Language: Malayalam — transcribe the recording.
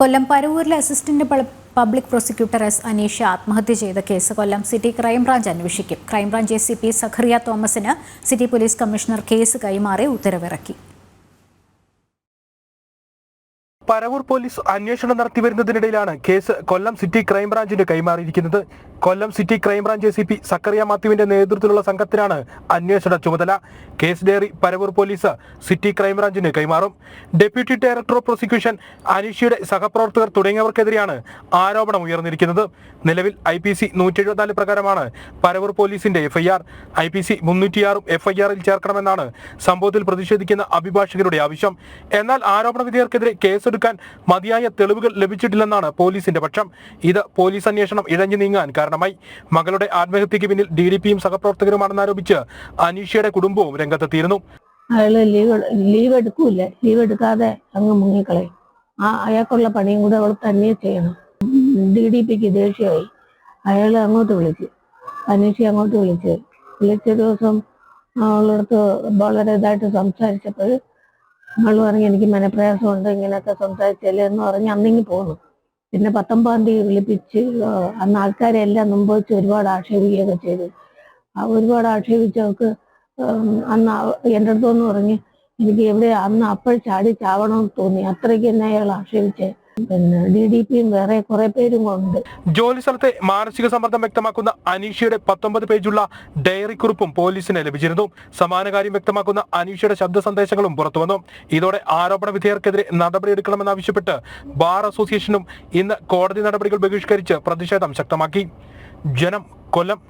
കൊല്ലം പരവൂരിലെ assistant public prosecutor S Aneesha ആത്മഹത്യ ചെയ്ത case Kollam city crime branch അന്വേഷിക്കും. Crime branch S C P Zacharia തോമസിന് സിറ്റി പോലീസ് കമ്മീഷണർ കേസ് കൈമാറി ഉത്തരവിറക്കി. പരവൂർ പോലീസ് അന്വേഷണം നടത്തി വരുന്നതിനിടയിലാണ് കേസ് കൊല്ലം സിറ്റി ക്രൈംബ്രാഞ്ചിന് കൈമാറിയിരിക്കുന്നത്. Kollam city crime branch A C P Zacharia മാത്യുവിന്റെ നേതൃത്വത്തിലുള്ള സംഘത്തിനാണ് അന്വേഷണ ചുമതല. Case diary Paravur police city ക്രൈംബ്രാഞ്ചിന് കൈമാറും. ഡെപ്യൂട്ടി ഡയറക്ടർ ഓഫ് പ്രോസിക്യൂഷൻ അനീഷയുടെ സഹപ്രവർത്തകർ തുടങ്ങിയവർക്കെതിരെയാണ് ആരോപണം ഉയർന്നിരിക്കുന്നത്. നിലവിൽ ഐ പി സി നൂറ്റി എഴുപത്തിനാല് പ്രകാരമാണ് പരവൂർ പോലീസിന്റെ എഫ്ഐആർ. ഐ പി സി മുന്നൂറ്റിയാറും എഫ്ഐആറിൽ ചേർക്കണമെന്നാണ് സംഭവത്തിൽ പ്രതിഷേധിക്കുന്ന അഭിഭാഷകരുടെ ആവശ്യം. എന്നാൽ ആരോപണ വിധേയർക്കെതിരെ കേസെടുക്കാൻ മതിയായ തെളിവുകൾ ലഭിച്ചിട്ടില്ലെന്നാണ് പോലീസിന്റെ പക്ഷം. ഇത് പോലീസ് അന്വേഷണം ഇഴഞ്ഞു നീങ്ങാൻ കാരണമായി. മകളുടെ ആത്മഹത്യക്ക് പിന്നിൽ ഡി ഡി പിയും സഹപ്രവർത്തകരുമാണെന്ന് ആരോപിച്ച് അനീഷയുടെ കുടുംബവും രംഗത്തെത്തിയിരുന്നു. അയാൾ ലീവ് ലീവ് എടുക്കൂല. ലീവ് എടുക്കാതെ അങ്ങ് മുങ്ങിക്കളയും. ആ അയാൾക്കുള്ള പണിയും കൂടെ അവൾ തന്നെ ചെയ്യണം. ഡി ഡി പിക്ക് ദേഷ്യമായി. അയാൾ അങ്ങോട്ട് വിളിച്ചു അനീഷി അങ്ങോട്ട് വിളിച്ച്. വിളിച്ച ദിവസം അവളടുത്ത് വളരെ ഇതായിട്ട് സംസാരിച്ചപ്പോൾ അവൾ പറഞ്ഞു എനിക്ക് മനപ്രയാസമുണ്ട് ഇങ്ങനെയൊക്കെ സംസാരിച്ചല്ലേ എന്ന് പറഞ്ഞ് അന്നിങ്ങി പോന്നു. പിന്നെ പത്തൊമ്പതാം തീയതി വിളിപ്പിച്ച് അന്ന് ആൾക്കാരെല്ലാം മുമ്പ് വെച്ച് ഒരുപാട് ആക്ഷേപിക്കുകയൊക്കെ ചെയ്തു. ആ ഒരുപാട് ആക്ഷേപിച്ചവർക്ക് അന്ന് എന്റെ അടുത്തൊന്ന് പറഞ്ഞ് എനിക്ക് എവിടെ അന്ന് അപ്പോൾ ചാടി ചാവണമെന്ന് തോന്നി. അത്രയ്ക്ക് എന്നെ അയാൾ ആക്ഷേപിച്ച് ജോലി സ്ഥലത്തെ മാനസിക സമ്മർദ്ദം വ്യക്തമാക്കുന്ന അനീഷയുടെ പത്തൊമ്പത് പേജുള്ള ഡയറി കുറിപ്പും പോലീസിന് ലഭിച്ചിരുന്നു. സമാന കാര്യം വ്യക്തമാക്കുന്ന അനീഷയുടെ ശബ്ദ സന്ദേശങ്ങളും പുറത്തുവന്നു ഇതോടെ ആരോപണ വിധേയർക്കെതിരെ നടപടിയെടുക്കണമെന്നാവശ്യപ്പെട്ട് ബാർ അസോസിയേഷനും ഇന്ന് കോടതി നടപടികൾ ബഹിഷ്കരിച്ച് പ്രതിഷേധം ശക്തമാക്കി. ജനം കൊല്ലം.